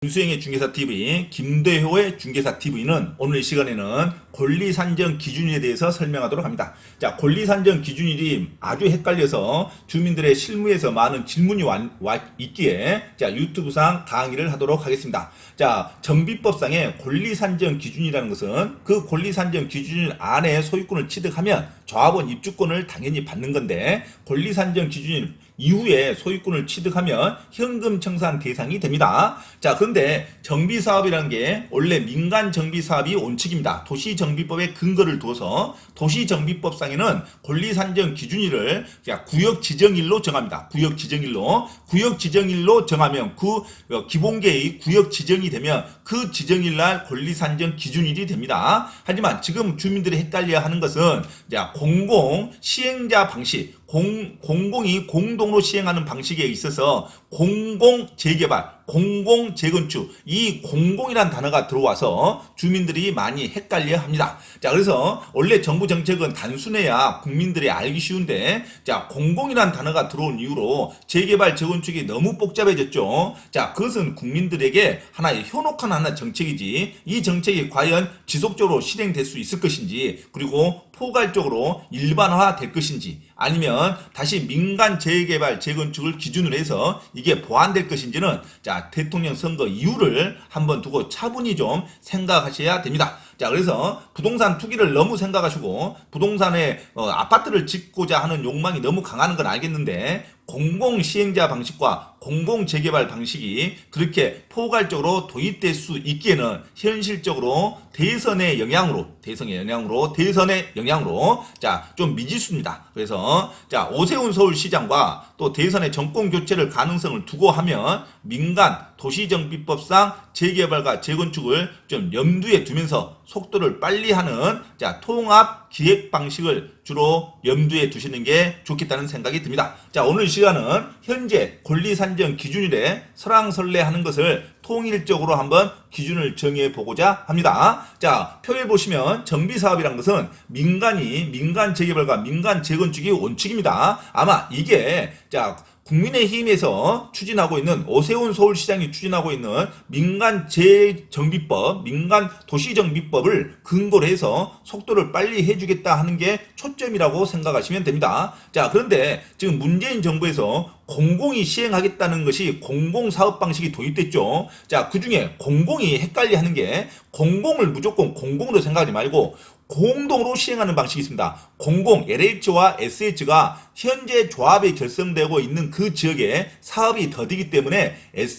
김수영의 중개사 TV, 김대호의 중개사 TV는 오늘 이 시간에는 권리 산정 기준일에 대해서 설명하도록 합니다. 자, 권리 산정 기준일이 아주 헷갈려서 주민들의 실무에서 많은 질문이 와, 와 있기에 자, 유튜브상 강의를 하도록 하겠습니다. 자, 정비법상의 권리 산정 기준이라는 것은 그 권리 산정 기준일 안에 소유권을 취득하면 조합원 입주권을 당연히 받는 건데 권리 산정 기준일 이후에 소유권을 취득하면 현금 청산 대상이 됩니다. 자, 그런데 정비 사업이라는 게 원래 민간 정비 사업이 원칙입니다. 도시 정비법의 근거를 두어서 도시 정비법상에는 권리 산정 기준일을 자, 구역 지정일로 정합니다. 구역 지정일로 구역 지정일로 정하면 그 어, 기본계의 구역 지정이 되면 그 지정일 날 권리 산정 기준일이 됩니다. 하지만 지금 주민들이 헷갈려 하는 것은 자, 공공 시행자 방식 공, 공공이 공동으로 시행하는 방식에 있어서 공공 재개발, 공공 재건축, 이 공공이란 단어가 들어와서 주민들이 많이 헷갈려 합니다. 자, 그래서 원래 정부 정책은 단순해야 국민들이 알기 쉬운데, 자, 공공이란 단어가 들어온 이후로 재개발, 재건축이 너무 복잡해졌죠. 자, 그것은 국민들에게 하나의 현혹한 하나 정책이지, 이 정책이 과연 지속적으로 실행될 수 있을 것인지, 그리고 포괄적으로 일반화 될 것인지 아니면 다시 민간 재개발 재건축을 기준으로 해서 이게 보완될 것인지는 자 대통령 선거 이후를 한번 두고 차분히 좀 생각하셔야 됩니다. 자 그래서 부동산 투기를 너무 생각하시고 부동산에 어, 아파트를 짓고자 하는 욕망이 너무 강한 건 알겠는데 공공 시행자 방식과 공공 재개발 방식이 그렇게 포괄적으로 도입될 수 있기에는 현실적으로 대선의 영향으로 대선의 영향으로 대선의 영향으로 자 좀 미지수입니다. 그래서 자 오세훈 서울시장과 또 대선의 정권 교체를 가능성을 두고 하면 민간 도시정비법상 재개발과 재건축을 좀 염두에 두면서 속도를 빨리 하는 자 통합 기획 방식을 주로 염두에 두시는 게 좋겠다는 생각이 듭니다. 자 오늘 시간은 현재 권리 산정 기준일에 설왕설래하는 것을 통일적으로 한번 기준을 정해 보고자 합니다. 자 표에 보시면 정비 사업이란 것은 민간이 민간 재개발과 민간 재건축이 원칙입니다. 아마 이게 자 국민의힘에서 추진하고 있는 오세훈 서울시장이 추진하고 있는 민간 재정비법, 민간 도시정비법을 근거로 해서 속도를 빨리 해주겠다 하는 게 초점이라고 생각하시면 됩니다. 자, 그런데 지금 문재인 정부에서 공공이 시행하겠다는 것이 공공사업 방식이 도입됐죠. 자, 그 중에 공공이 헷갈려 하는 게 공공을 무조건 공공으로 생각하지 말고 공동으로 시행하는 방식이 있습니다. 공공 LH와 SH가 현재 조합이 결성되고 있는 그 지역에 사업이 더디기 때문에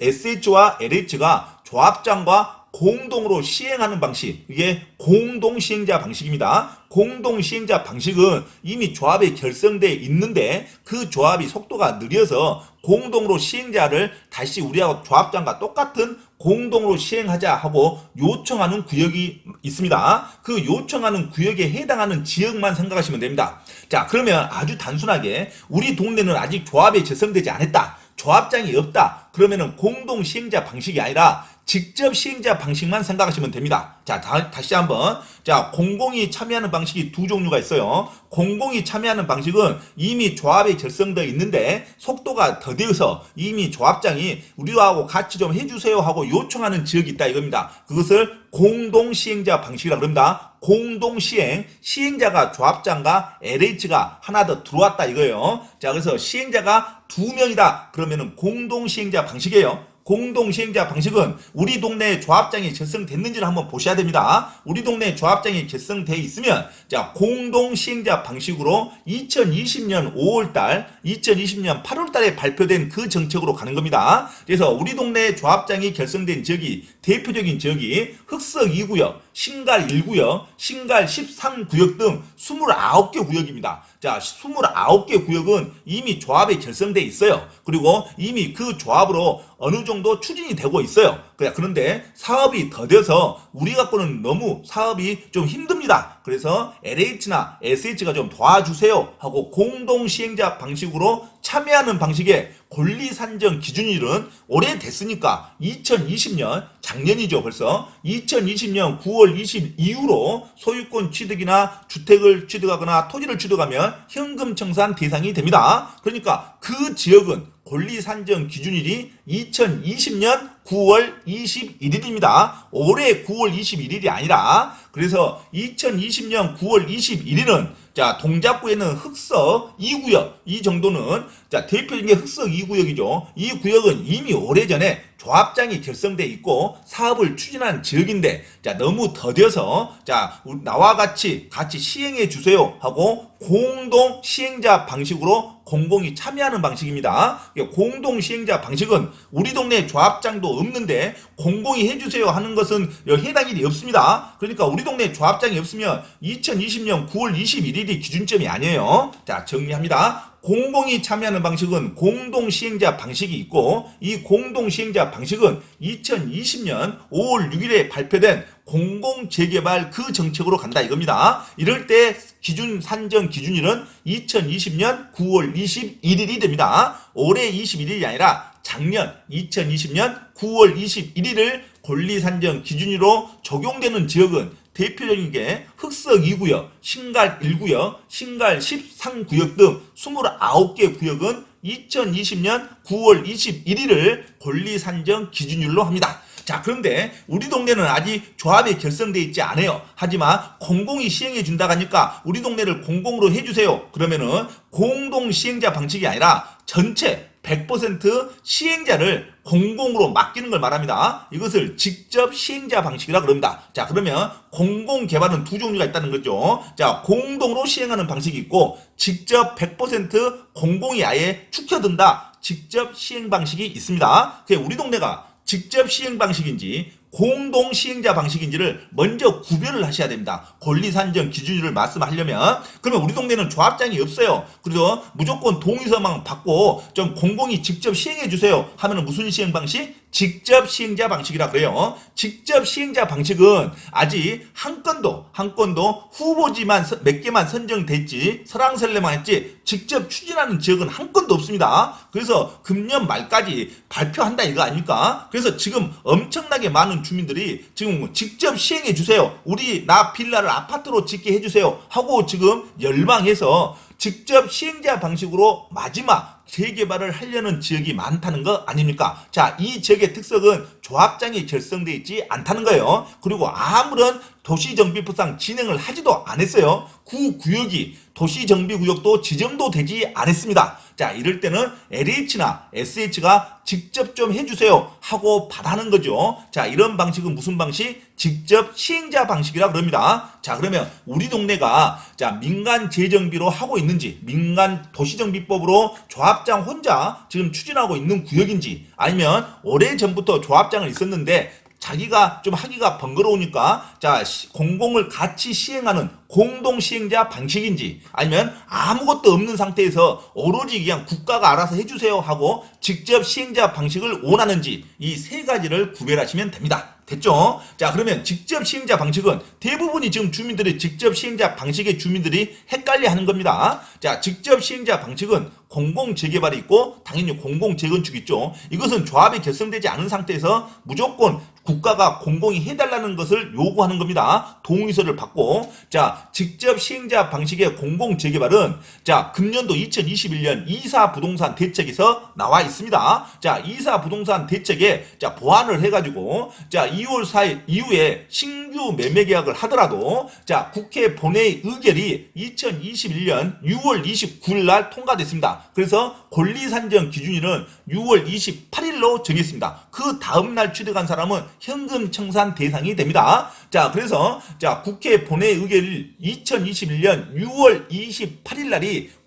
SH와 LH가 조합장과 공동으로 시행하는 방식 이게 공동 시행자 방식입니다. 공동 시행자 방식은 이미 조합이 결성돼 있는데 그 조합이 속도가 느려서 공동으로 시행자를 다시 우리하고 조합장과 똑같은 공동으로 시행하자 하고 요청하는 구역이 있습니다. 그 요청하는 구역에 해당하는 지역만 생각하시면 됩니다. 자, 그러면 아주 단순하게 우리 동네는 아직 조합이 결성되지 않았다. 조합장이 없다. 그러면은 공동 시행자 방식이 아니라 직접 시행자 방식만 생각하시면 됩니다. 자, 다, 다시 한번. 자, 공공이 참여하는 방식이 두 종류가 있어요. 공공이 참여하는 방식은 이미 조합에 결성되어 있는데 속도가 더뎌서 이미 조합장이 우리하고 같이 좀 해주세요 하고 요청하는 지역이 있다 이겁니다. 그것을 공동 시행자 방식이라 그럽니다. 공동 시행, 시행자가 조합장과 LH가 하나 더 들어왔다 이거예요. 자, 그래서 시행자가 두 명이다. 그러면은 공동 시행자 방식이에요. 공동 시행자 방식은 우리 동네에 조합장이 결성됐는지를 한번 보셔야 됩니다. 우리 동네에 조합장이 결성돼 있으면 자 공동 시행자 방식으로 2020년 5월달, 2020년 8월달에 발표된 그 정책으로 가는 겁니다. 그래서 우리 동네에 조합장이 결성된 지역이 대표적인 지역이 흑석 2구역, 신갈 1구역, 신갈 13구역 등 29개 구역입니다. 자, 29개 구역은 이미 조합에 결성돼 있어요. 그리고 이미 그 조합으로 어느 정도 추진이 되고 있어요. 그런데 사업이 더뎌서 우리 갖고는 너무 사업이 좀 힘듭니다. 그래서 LH나 SH가 좀 도와주세요 하고 공동 시행자 방식으로 참여하는 방식의 권리 산정 기준일은 오래됐으니까 2020년 작년이죠 벌써 2020년 9월 20 이후로 소유권 취득이나 주택을 취득하거나 토지를 취득하면 현금 청산 대상이 됩니다. 그러니까 그 지역은 권리 산정 기준일이 2020년 9월 21일입니다. 올해 9월 21일이 아니라 그래서 2020년 9월 21일은 자 동작구에는 흑석 2구역 이 정도는 자 대표적인 게 흑석 2구역이죠. 이 구역은 이미 오래전에 조합장이 결성돼 있고 사업을 추진한 지역인데 자 너무 더뎌서 자 나와 같이 같이 시행해 주세요 하고 공동 시행자 방식으로 공공이 참여하는 방식입니다. 공동 시행자 방식은 우리 동네 조합장도 없는데 공공이 해주세요 하는 것은 해당 일이 없습니다. 그러니까 우리 동네 조합장이 없으면 2020년 9월 21일이 기준점이 아니에요. 자 정리합니다. 공공이 참여하는 방식은 공동 시행자 방식이 있고 이 공동 시행자 방식은 2020년 5월 6일에 발표된 공공 재개발 그 정책으로 간다 이겁니다. 이럴 때 기준 산정 기준일은 2020년 9월 21일이 됩니다. 올해 21일이 아니라 작년 2020년 9월 21일을 권리 산정 기준으로 적용되는 지역은 대표적인 게 흑석 2구역, 신갈 1구역, 신갈 13구역 등 29개 구역은 2020년 9월 21일을 권리 산정 기준율로 합니다. 자, 그런데 우리 동네는 아직 조합이 결성돼 있지 않아요. 하지만 공공이 시행해 준다고 하니까 우리 동네를 공공으로 해주세요. 그러면은 공동 시행자 방식이 아니라 전체 100% 시행자를 공공으로 맡기는 걸 말합니다. 이것을 직접 시행자 방식이라 그럽니다. 자, 그러면 공공 개발은 두 종류가 있다는 거죠. 자, 공동으로 시행하는 방식이 있고 직접 100% 공공이 아예 축혀든다. 직접 시행 방식이 있습니다. 그게 우리 동네가 직접 시행 방식인지 공동 시행자 방식인지를 먼저 구별을 하셔야 됩니다. 권리 산정 기준율을 말씀하려면 그러면 우리 동네는 조합장이 없어요. 그래서 무조건 동의서만 받고 좀 공공이 직접 시행해 주세요. 하면은 무슨 시행 방식? 직접 시행자 방식이라 그래요. 직접 시행자 방식은 아직 한 건도 한 건도 후보지만 서- 몇 개만 선정됐지 설왕설래만 했지 직접 추진하는 지역은 한 건도 없습니다. 그래서 금년 말까지 발표한다 이거 아닙니까? 그래서 지금 엄청나게 많은 주민들이 지금 직접 시행해 주세요. 우리 나 빌라를 아파트로 짓게 해 주세요. 하고 지금 열망해서 직접 시행자 방식으로 마지막 재개발을 하려는 지역이 많다는 거 아닙니까? 자, 이 지역의 특성은 조합장이 결성돼 있지 않다는 거예요. 그리고 아무런 도시정비법상 진행을 하지도 않았어요. 구 구역이 도시 정비 구역도 지정도 되지 않았습니다. 자, 이럴 때는 LH나 SH가 직접 좀 해주세요 하고 바라는 거죠. 자, 이런 방식은 무슨 방식? 직접 시행자 방식이라 그럽니다. 자, 그러면 우리 동네가 자 민간 재정비로 하고 있는지, 민간 도시정비법으로 조합장 혼자 지금 추진하고 있는 구역인지, 아니면 오래 전부터 조합장을 있었는데 자기가 좀 하기가 번거로우니까 자 시- 공공을 같이 시행하는 공동 시행자 방식인지 아니면 아무것도 없는 상태에서 오로지 그냥 국가가 알아서 해주세요 하고 직접 시행자 방식을 원하는지 이 세 가지를 구별하시면 됩니다. 됐죠? 자 그러면 직접 시행자 방식은 대부분이 지금 주민들이 직접 시행자 방식의 주민들이 헷갈려 하는 겁니다. 자 직접 시행자 방식은 공공 재개발이 있고 당연히 공공 재건축 있죠. 이것은 조합이 결성되지 않은 상태에서 무조건 국가가 공공이 해달라는 것을 요구하는 겁니다. 동의서를 받고 자 직접 시행자 방식의 공공 재개발은 자 금년도 2021년 이사 부동산 대책에서 나와 있습니다. 자 이사 부동산 대책에 자 보완을 해가지고 자 2월 4일 이후에 신규 매매 계약을 하더라도 자 국회 본회의 의결이 2021년 6월 29일 날 통과됐습니다. 그래서 권리 산정 기준일은 6월 28일로 정했습니다. 그 다음 날 취득한 사람은 현금 청산 대상이 됩니다. 자, 그래서 자, 국회 본회의 의결 2021년 6월 28일 날이 그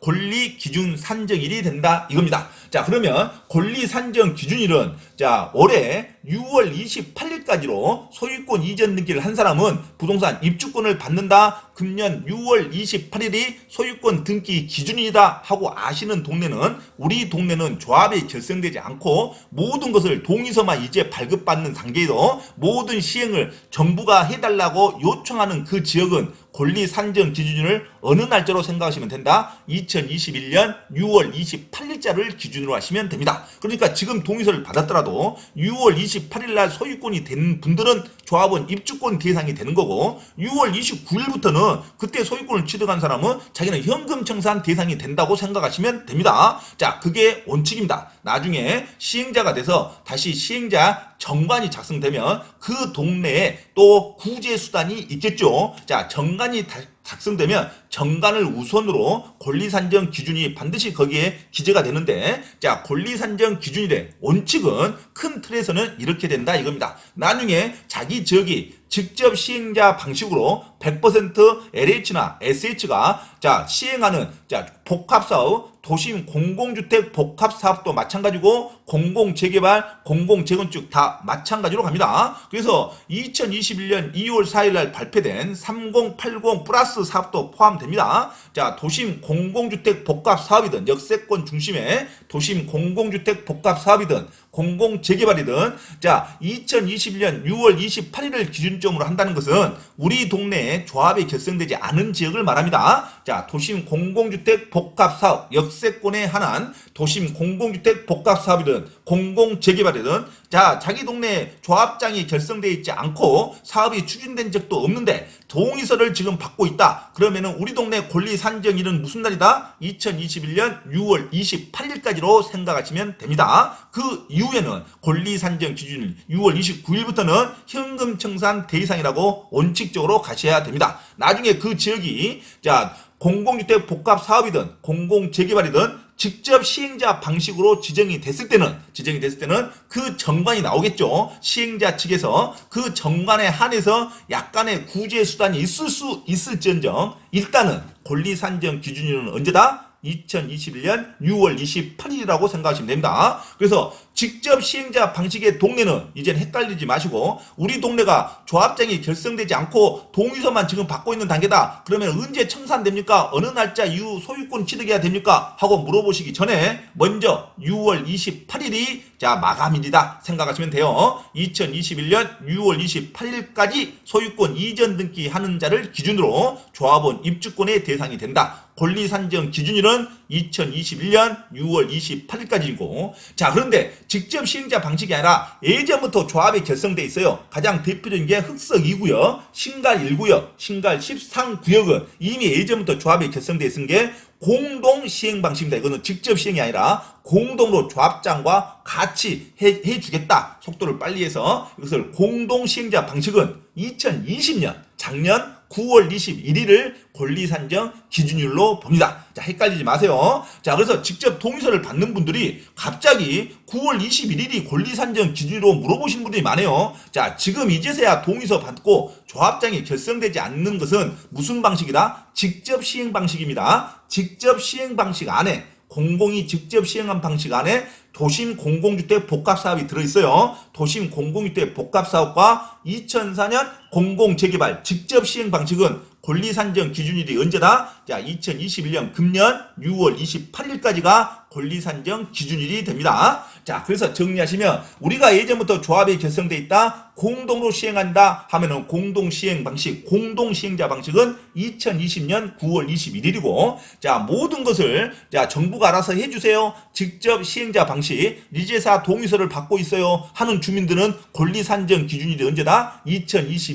권리 기준 산정일이 된다 이겁니다. 자, 그러면 권리 산정 기준일은 자, 올해 6월 28일까지로 소유권 이전 등기를 한 사람은 부동산 입주권을 받는다. 금년 6월 28일이 소유권 등기 기준이다 하고 아시는 동네는 우리 동네는 조합이 결성되지 않고 모든 것을 동의서만 이제 발급받는 단계로 모든 시행을 정부가 해달라고 요청하는 그 지역은 권리 산정 기준을 어느 날짜로 생각하시면 된다? 2021년 6월 28일자를 기준으로 하시면 됩니다. 그러니까 지금 동의서를 받았더라도 6월 28일 날 소유권이 된 분들은 조합원 입주권 대상이 되는 거고 6월 29일부터는 그때 소유권을 취득한 사람은 자기는 현금 청산 대상이 된다고 생각하시면 됩니다. 자, 그게 원칙입니다. 나중에 시행자가 돼서 다시 시행자 정관이 작성되면 그 동네에 또 구제 수단이 있겠죠. 자, 정관이 다- 작성되면 정관을 우선으로 권리 산정 기준이 반드시 거기에 기재가 되는데 자, 권리 산정 기준이래. 원칙은 큰 틀에서는 이렇게 된다 이겁니다. 나중에 자기 지역이 직접 시행자 방식으로 100% LH나 SH가 자, 시행하는 자, 복합 사업 도심 공공주택 복합 사업도 마찬가지고 공공재개발, 공공재건축 다 마찬가지로 갑니다. 그래서 2021년 2월 4일 날 발표된 3080 플러스 사업도 포함됩니다. 자, 도심 공공주택 복합 사업이든 역세권 중심의 도심 공공주택 복합 사업이든 공공 재개발이든 자, 2021년 6월 28일을 기준점으로 한다는 것은 우리 동네에 조합이 결성되지 않은 지역을 말합니다. 자, 도심 공공주택 복합 사업 역세권에 한한 도심 공공주택 복합 사업이든 공공 재개발이든 자, 자기 동네에 조합장이 결성되어 있지 않고 사업이 추진된 적도 없는데 동의서를 지금 받고 있다. 그러면은 우리 동네 권리 산정일은 무슨 날이다? 2021년 6월 28일까지로 생각하시면 됩니다. 그 이후 에는 권리 산정 기준일 6월 29일부터는 현금 청산 대상이라고 원칙적으로 가셔야 됩니다. 나중에 그 지역이 자 공공주택 복합 사업이든 공공 재개발이든 직접 시행자 방식으로 지정이 됐을 때는 지정이 됐을 때는 그 정관이 나오겠죠. 시행자 측에서 그 정관에 한해서 약간의 구제 수단이 있을 수 있을지언정 일단은 권리 산정 기준일은 언제다? 2021년 6월 28일이라고 생각하시면 됩니다. 그래서 직접 시행자 방식의 동네는 이젠 헷갈리지 마시고 우리 동네가 조합장이 결성되지 않고 동의서만 지금 받고 있는 단계다. 그러면 언제 청산됩니까? 어느 날짜 이후 소유권 취득해야 됩니까? 하고 물어보시기 전에 먼저 6월 28일이 자 마감일이다 생각하시면 돼요. 2021년 6월 28일까지 소유권 이전 등기하는 자를 기준으로 조합원 입주권의 대상이 된다. 권리 산정 기준일은 2021년 6월 28일까지이고 자 그런데 직접 시행자 방식이 아니라 예전부터 조합이 결성돼 있어요. 가장 대표적인 게 흑석 2구역, 신갈 1구역, 신갈 13구역은 이미 예전부터 조합이 결성돼 있은 게 공동 시행 방식입니다. 이거는 직접 시행이 아니라 공동으로 조합장과 같이 해, 해주겠다. 속도를 빨리 해서 이것을 공동 시행자 방식은 2020년 작년 9월 21일을 권리산정 기준율로 봅니다. 자, 헷갈리지 마세요. 자, 그래서 직접 동의서를 받는 분들이 갑자기 9월 21일이 권리산정 기준으로 물어보신 분들이 많아요. 자, 지금 이제서야 동의서 받고 조합장이 결성되지 않는 것은 무슨 방식이다? 직접 시행 방식입니다. 직접 시행 방식 안에 공공이 직접 시행한 방식 안에 도심 공공주택 복합사업이 들어있어요. 도심 공공주택 복합사업과 2004년 공공 재개발 직접 시행 방식은 권리 산정 기준일이 언제다? 자, 2021년 금년 6월 28일까지가 권리 산정 기준일이 됩니다. 자, 그래서 정리하시면 우리가 예전부터 조합이 결성돼 있다. 공동으로 시행한다 하면은 공동 시행 방식, 공동 시행자 방식은 2020년 9월 21일이고 자, 모든 것을 자, 정부가 알아서 해 주세요. 직접 시행자 방식, 리제사 동의서를 받고 있어요. 하는 주민들은 권리 산정 기준일이 언제다?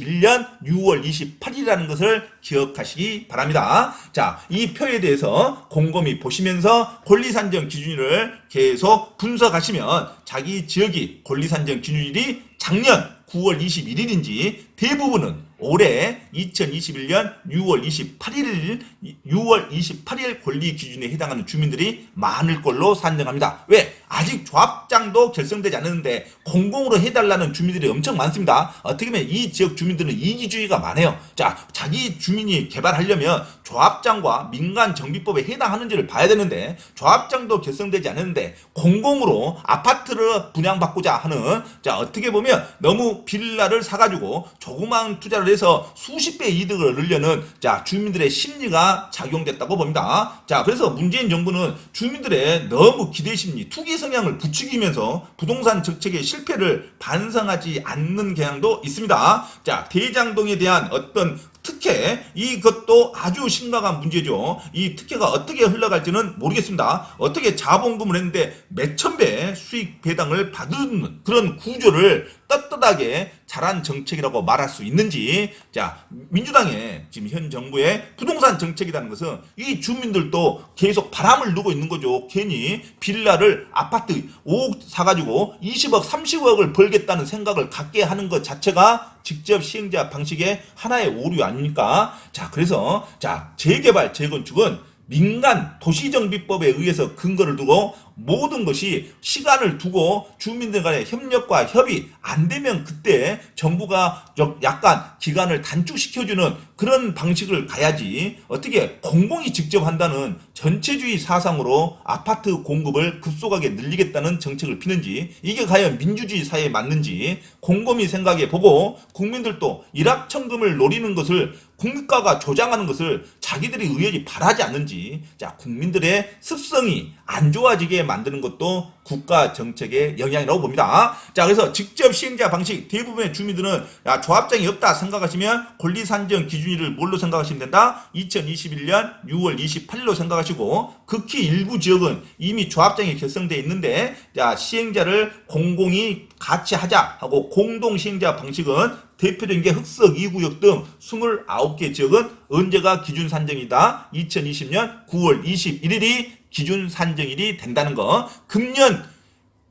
2021년 6월 28일이라는 것을 기억하시기 바랍니다. 자, 이 표에 대해서 곰곰이 보시면서 권리 산정 기준일을 계속 분석하시면 자기 지역이 권리 산정 기준일이 작년 9월 21일인지 대부분은 올해 2021년 6월 28일 6월 28일 권리 기준에 해당하는 주민들이 많을 걸로 산정합니다. 왜? 아직 조합 장도 결성되지 않았는데 공공으로 해달라는 주민들이 엄청 많습니다. 어떻게 보면 이 지역 주민들은 이기주의가 많아요. 자, 자기 주민이 개발하려면 조합장과 민간 정비법에 해당하는지를 봐야 되는데 조합장도 결성되지 않았는데 공공으로 아파트를 분양받고자 하는 자 어떻게 보면 너무 빌라를 사가지고 조그마한 투자를 해서 수십 배 이득을 얻으려는 자 주민들의 심리가 작용됐다고 봅니다. 자 그래서 문재인 정부는 주민들의 너무 기대 심리, 투기 성향을 부추기 면서 부동산 정책의 실패를 반성하지 않는 경향도 있습니다. 자 대장동에 대한 어떤 특혜 이것도 아주 심각한 문제죠. 이 특혜가 어떻게 흘러갈지는 모르겠습니다. 어떻게 자본금을 했는데 몇천 배 수익 배당을 받은 그런 구조를 떳떳하게 잘한 정책이라고 말할 수 있는지 자 민주당의 지금 현 정부의 부동산 정책이라는 것은 이 주민들도 계속 바람을 누고 있는 거죠. 괜히 빌라를 아파트 5억 사가지고 20억 30억을 벌겠다는 생각을 갖게 하는 것 자체가 직접 시행자 방식의 하나의 오류 아닙니까? 자 그래서 자 재개발 재건축은 민간 도시정비법에 의해서 근거를 두고 모든 것이 시간을 두고 주민들 간의 협력과 협의 안 되면 그때 정부가 좀 약간 기간을 단축시켜주는 그런 방식을 가야지 어떻게 공공이 직접 한다는 전체주의 사상으로 아파트 공급을 급속하게 늘리겠다는 정책을 피는지 이게 과연 민주주의 사회에 맞는지 곰곰이 생각해 보고 국민들도 일확천금을 노리는 것을 국가가 조장하는 것을 자기들이 의원이 바라지 않는지 자 국민들의 습성이 안 좋아지게 만드는 것도 국가 정책의 영향이라고 봅니다. 자 그래서 직접 시행자 방식 대부분의 주민들은 야 조합장이 없다 생각하시면 권리 산정 기준일을 뭘로 생각하시면 된다? 2021년 6월 28일로 생각하시고 극히 일부 지역은 이미 조합장이 결성돼 있는데 자 시행자를 공공이 같이 하자 하고 공동 시행자 방식은 대표적인 게 흑석 2구역 등 29개 지역은 언제가 기준 산정이다? 2020년 9월 21일이 기준 산정일이 된다는 거. 금년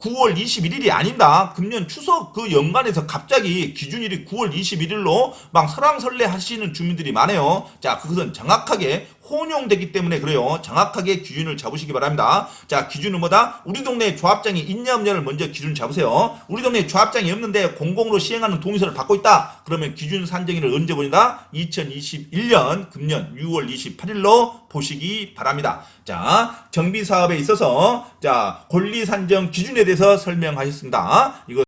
9월 21일이 아니다. 금년 추석 그 연간에서 갑자기 기준일이 9월 21일로 막 설왕설래 하시는 주민들이 많아요. 자, 그것은 정확하게 혼용되기 때문에 그래요. 정확하게 기준을 잡으시기 바랍니다. 자, 기준은 뭐다? 우리 동네에 조합장이 있냐 없냐를 먼저 기준 잡으세요. 우리 동네에 조합장이 없는데 공공으로 시행하는 동의서를 받고 있다. 그러면 기준 산정일을 언제 보낸다? 2021년 금년 6월 28일로 보시기 바랍니다. 자, 정비 사업에 있어서 자, 권리 산정 기준에 대해서 설명하셨습니다. 이거